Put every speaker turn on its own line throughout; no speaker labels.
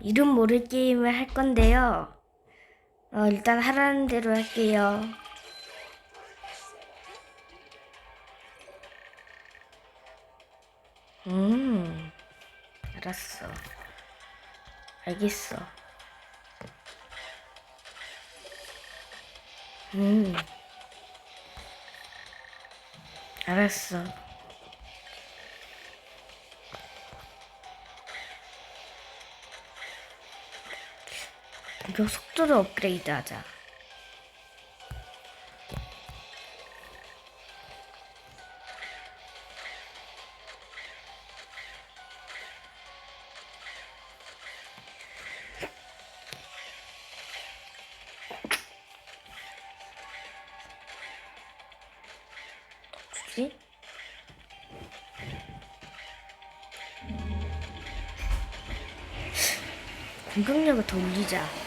이름 모를 게임을 할 건데요. 어, 일단 하라는 대로 할게요. 음, 알았어. 알겠어. 음, 알았어. 이거 속도를 업그레이드 하자. 주지? 공격력을 더 올리자.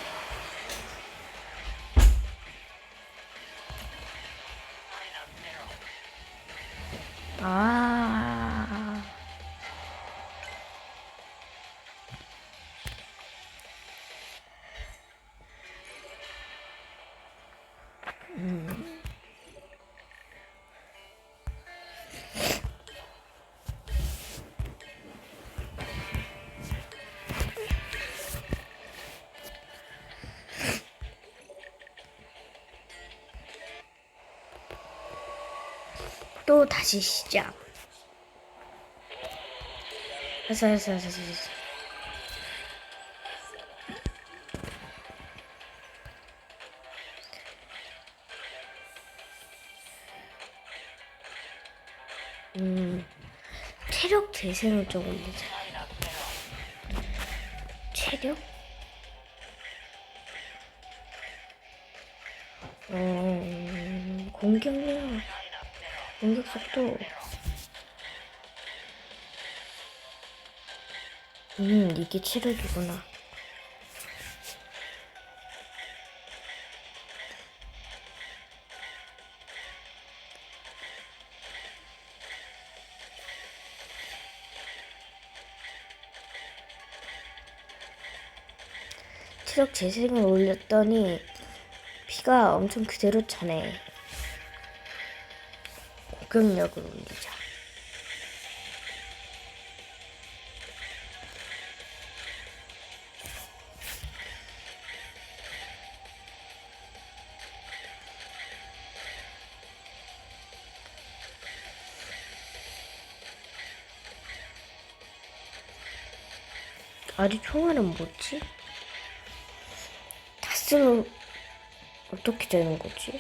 또 다시 시작. 했어, 했어, 했어. 했어. 음, 체력 재생을 좀 올리자. 체력? 음, 공격력, 공격 속도. 음, 이게 체력이구나. 체력 재생을 올렸더니 피가 엄청 그대로 차네. 공격력을 올리자. 아리 총알은 뭐지? 다 쓰면 어떻게 되는 거지?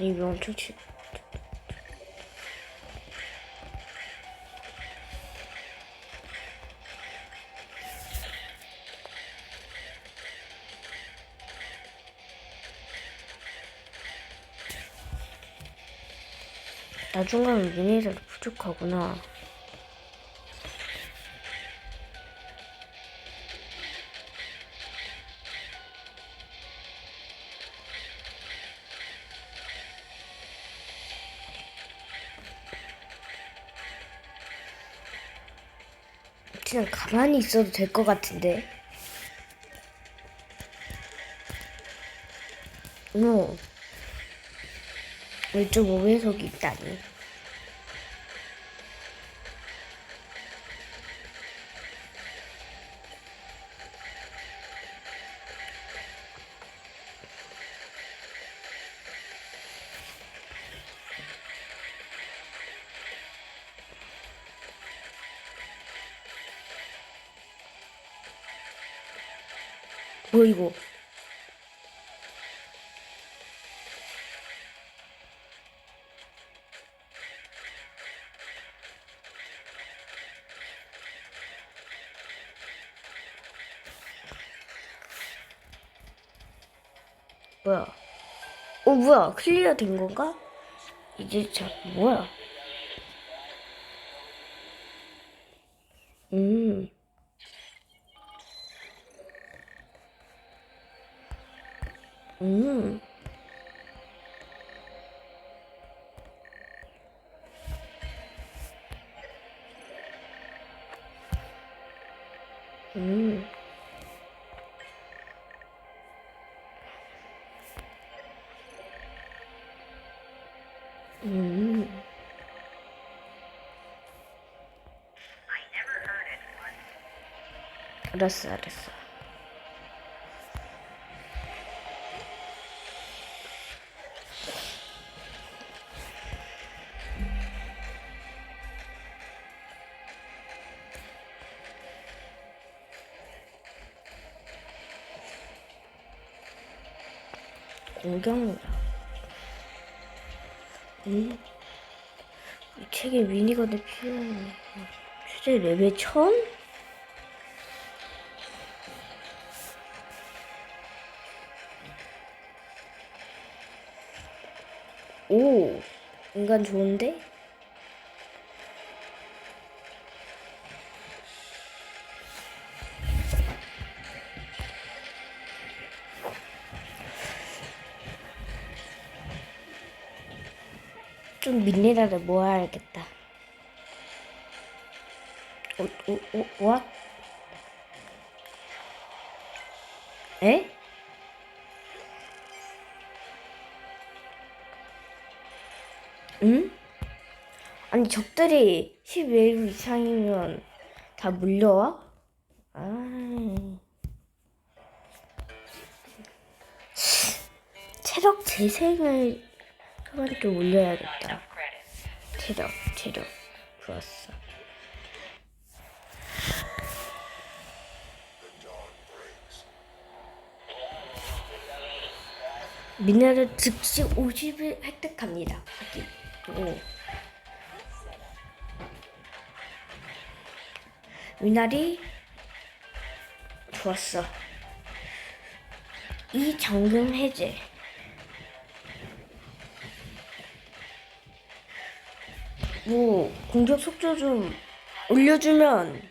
이거 엄청 치. 나중 가면 미네랄 부족하구나. 가만히 있어도 될 것 같은데. 어. 1.5배속이 있다니. 뭐야 이거 뭐야? 어 뭐야? 클리어 된 건가? 이제 자 뭐야? 알았어, 알았어. 음? 이 책에 미니건이 필요하네. 최대 레벨 1000? 오, 인간 좋은데? 좀 미네랄을 모아야겠다. 오, 오, 오, what? 에? 응? 아니 적들이 11일 이상이면 다 물려와? 아. 체력 재생을 그만 좀 올려야겠다. 체력, 체력. 좋았어. 미네랄 즉시 50을 획득합니다. 확인. 오. 미나리 좋았어. 이 정금 해제. 뭐 공격 속도 좀 올려주면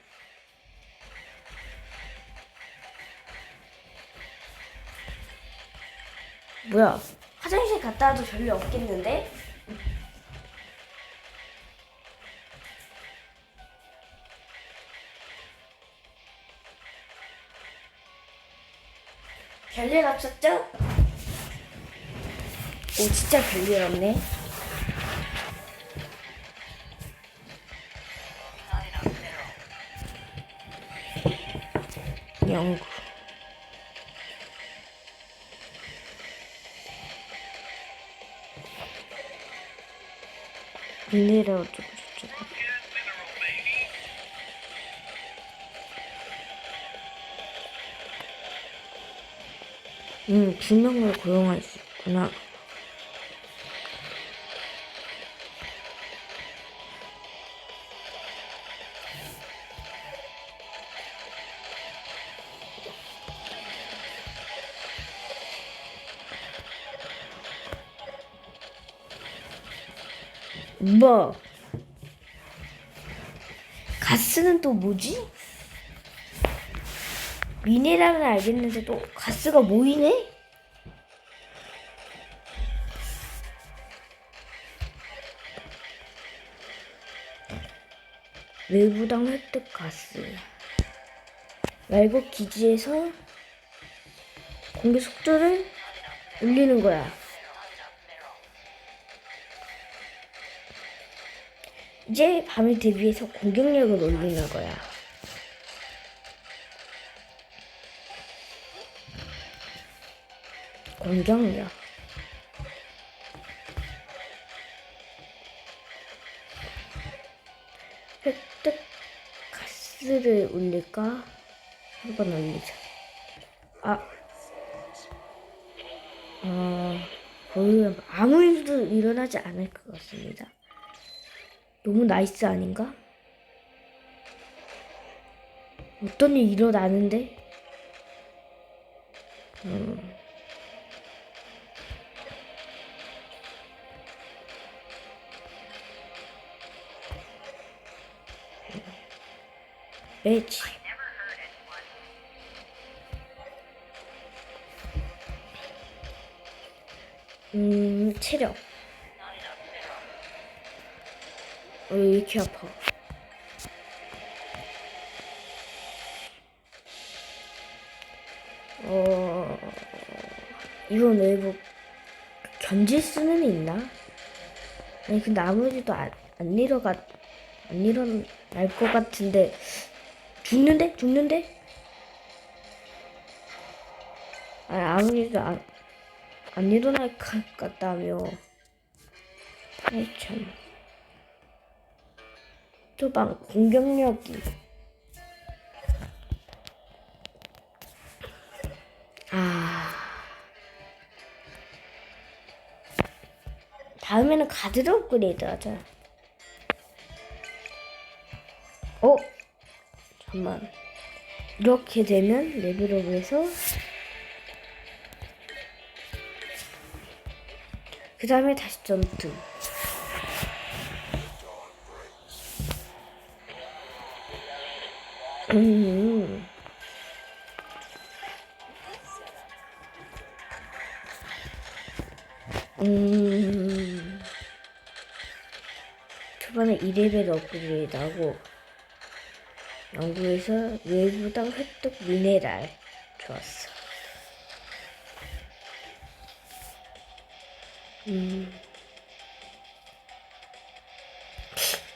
뭐야 화장실 갔다 와도 별로 없겠는데? 별일 없었죠? 오 진짜 별일 없네 연구 미네랄 어쩌고 음, 두 명을 고용할 수 있구나. 뭐? 가스는 또 뭐지? 미네랄은 알겠는데 또 가스가 모이네? 외부당 획득 가스 말고 기지에서 공격 속도를 올리는 거야. 이제 밤을 대비해서 공격력을 올리는 거야. 공격력. 획득 가스를 올릴까? 한번 올리자. 아, 어, 거의 아무 일도 일어나지 않을 것 같습니다. 너무 나이스 아닌가? 어떤 일 일어나는데? 음. 그래야지. 음, 체력. 어, 왜 이렇게 아파? 어, 이건 왜뭐 견질 수는 있나? 아니 근데 아무리도 안, 안 일어가 안 일어날 것 같은데 죽는데 죽는데? 아니 아무리도 안, 안 일어날 것 같다며. 아이 참. 또방 공격력이. 아. 다음에는 가드를 업그레이드 하자. 잠만. 이렇게 되면 레벨업해서 그 다음에 다시 점프. 음. 음. 초반에 2레벨 업그레이드 하고 연구에서 외부당 획득 미네랄 좋았어. 음.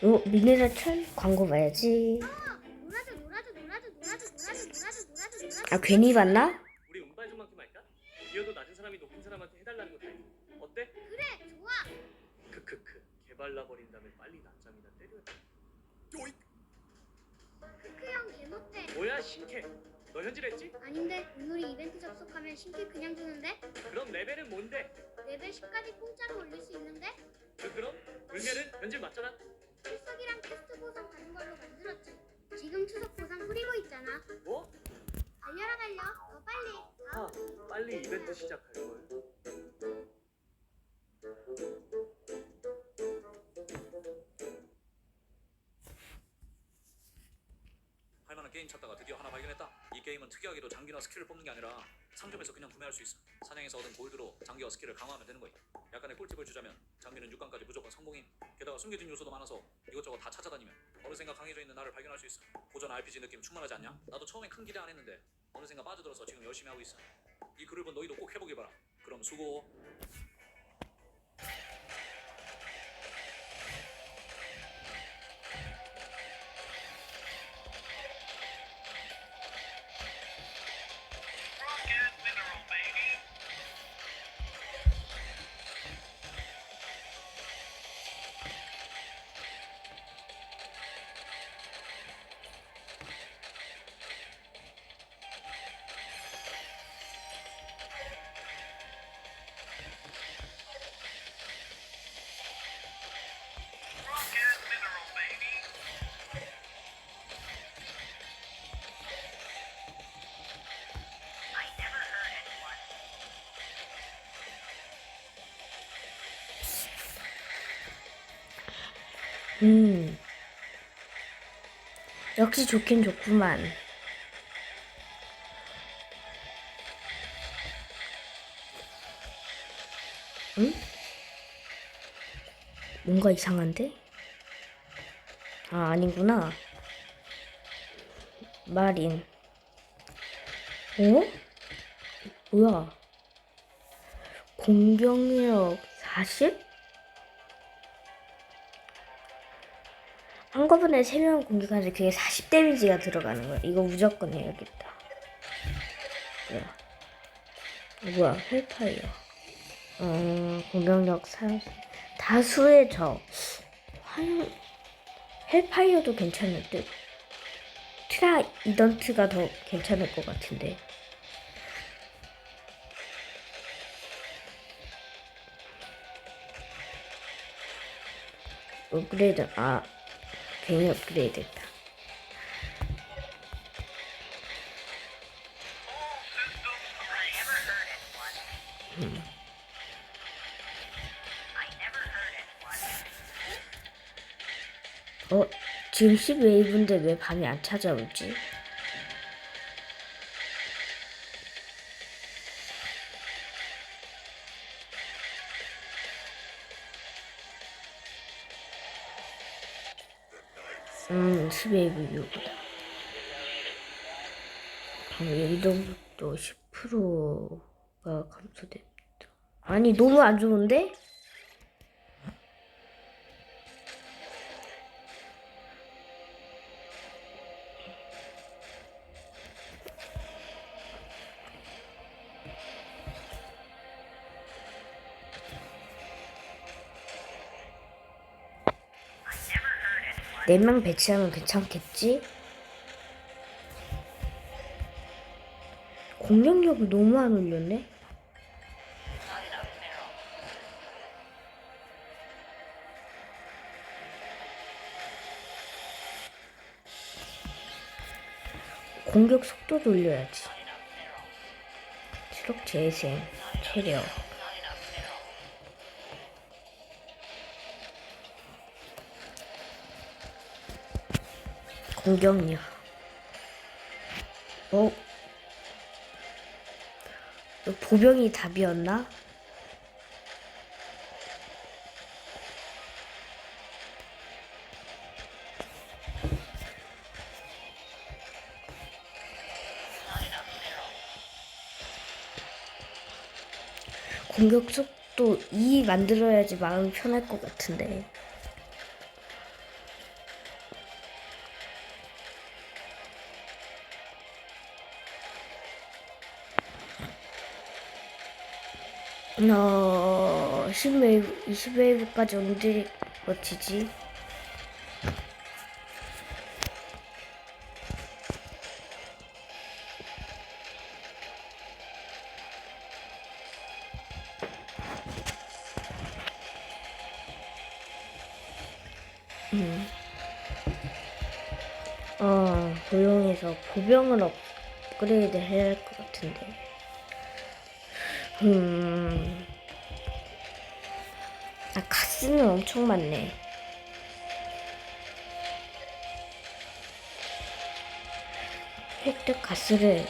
어, 미네랄 철 광고 봐야지.
아,
괜히 봤나?
우리 운반 좀만큼 할까? 이어도 낮은 사람이 높은 사람한테 해달라는 거다 어때?
그래, 좋아.
크크크, 개발라 버린 다음에 빨리 낮잠이나 때려. 요이.
크크 형 개못돼
뭐야 신캐? 너 현질했지?
아닌데 오늘이 이벤트 접속하면 신캐 그냥 주는데
그럼 레벨은 뭔데?
레벨 10까지 공짜로 올릴 수 있는데
그 그럼 울면은 현질 맞잖아.
출석이랑 퀘스트 보상 받는 걸로 만들었지 지금 추석 보상 뿌리고 있잖아
뭐?
달려라 달려 더 빨리
아 빨리 이벤트 시작할 걸.
게임 찾다가 드디어 하나 발견했다. 이 게임은 특이하게도 장비나 스킬을 뽑는 게 아니라 상점에서 그냥 구매할 수 있어. 사냥에서 얻은 골드로 장비와 스킬을 강화하면 되는 거야. 약간의 꿀팁을 주자면 장비는 6강까지 무조건 성공임. 게다가 숨겨진 요소도 많아서 이것저것 다 찾아다니면 어느샌가 강해져 있는 나를 발견할 수 있어. 고전 RPG 느낌 충만하지 않냐? 나도 처음엔 큰 기대 안 했는데 어느샌가 빠져들어서 지금 열심히 하고 있어. 이본 너희도 꼭 해보길 바라. 그럼 수고.
음. 역시 좋긴 좋구만. 응? 뭔가 이상한데? 아, 아니구나. 마린. 어? 뭐야? 공격력 40? 한꺼번에 3명 공격하는데 그게 40 데미지가 들어가는 거야. 이거 무조건 해야겠다. 뭐야? 어, 뭐야? 헬파이어. 어, 공격력 30. 다수의 적. 화염, 헬파이어도 괜찮을 듯. 트라 이던트가 더 괜찮을 것 같은데. 업그레이드, 아, 괜히 업그레이드 했다. 음. 어, 지금 10웨이브인데 왜 밤이 안 찾아오지? 웨이브 6이다. 그럼 이동속도 10%가 감소됩니다. 아니, 너무 안 좋은데? 네명 배치하면 괜찮겠지? 공격력을 너무 안 올렸네? 공격 속도도 올려야지. 체력 재생, 체력. 공격력. 어? 보병이 답이었나? 공격 속도 2 만들어야지 마음이 편할 것 같은데. 어, 10웨이브, 20웨이브까지 언제 버티지? 획득 가스를,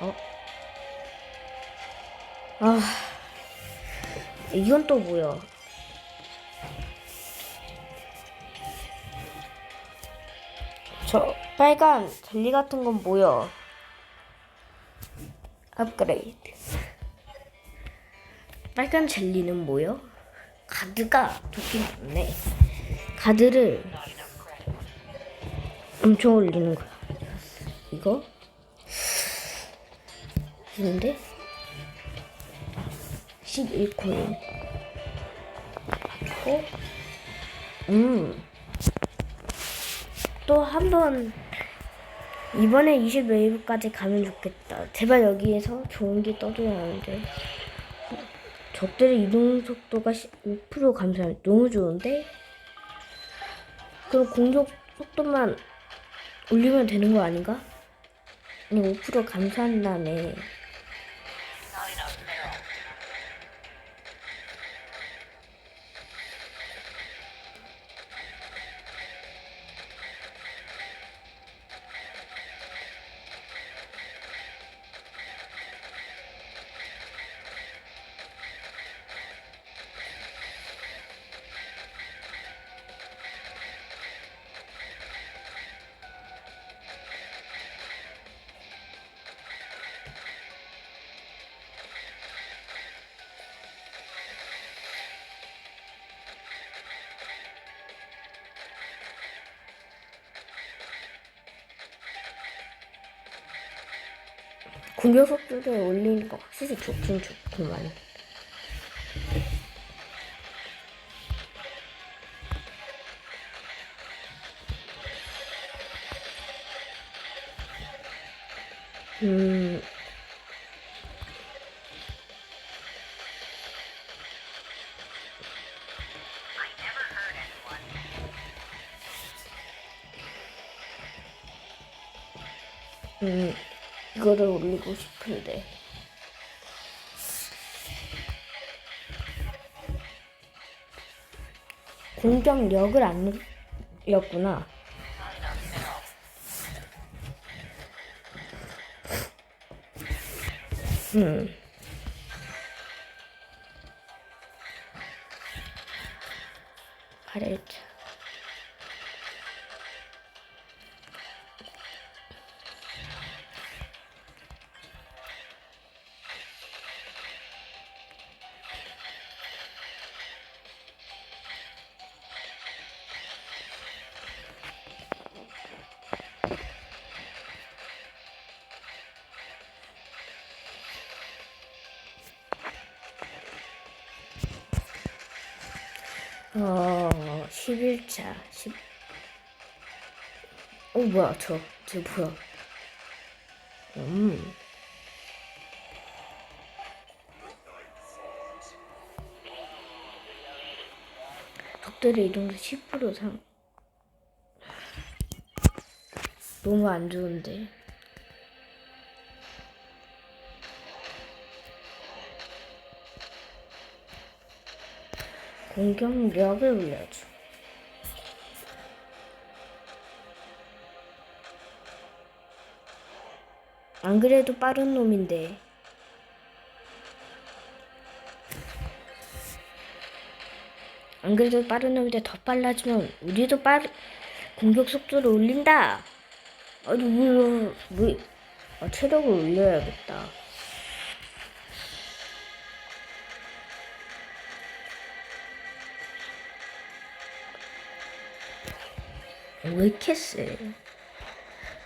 어? 아, 이건 또 뭐야? 저 빨간 젤리 같은 건 뭐야? 업그레이드. 빨간 젤리는 뭐요? 가드가 좋긴 좋네. 가드를 엄청 올리는 거야. 이거? 근데 11코인. 어? 음. 또 한 번 이번에 20웨이브까지 가면 좋겠다. 제발 여기에서 좋은 게 떠줘야 하는데. 적들의 이동 속도가 5% 감소하면 너무 좋은데? 그럼 공격 속도만 올리면 되는 거 아닌가? 아니 5% 감소한 다음 공격 속도를 올리니까 확실히 좋긴 좋구만. 음. 음, 이거를 올리고 싶은데. 공격력을 안 늘렸구나. 음. 어, 11차, 10. 어, 뭐야, 저, 저 뭐야. 음. 적들의 이동도 10% 상. 너무 안 좋은데. 공격력을 올려줘. 안 그래도 빠른 놈인데. 안 그래도 빠른 놈인데 더 빨라지면 우리도 빠르 공격 속도를 올린다. 아니 뭐, 뭐 아, 체력을 올려야겠다. 왜 이렇게 세?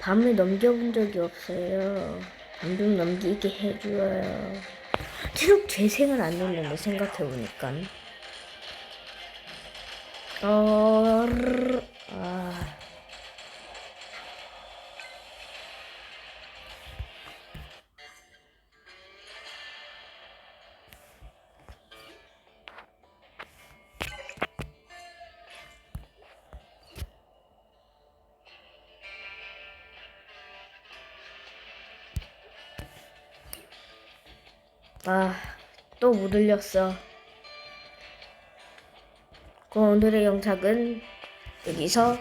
밤을 넘겨본 적이 없어요. 밤좀 넘기게 해줘요. 체력 재생은 안 눌렀네, 생각해보니까. 어. 아. 아, 또 못 올렸어. 그럼 오늘의 영상은 여기서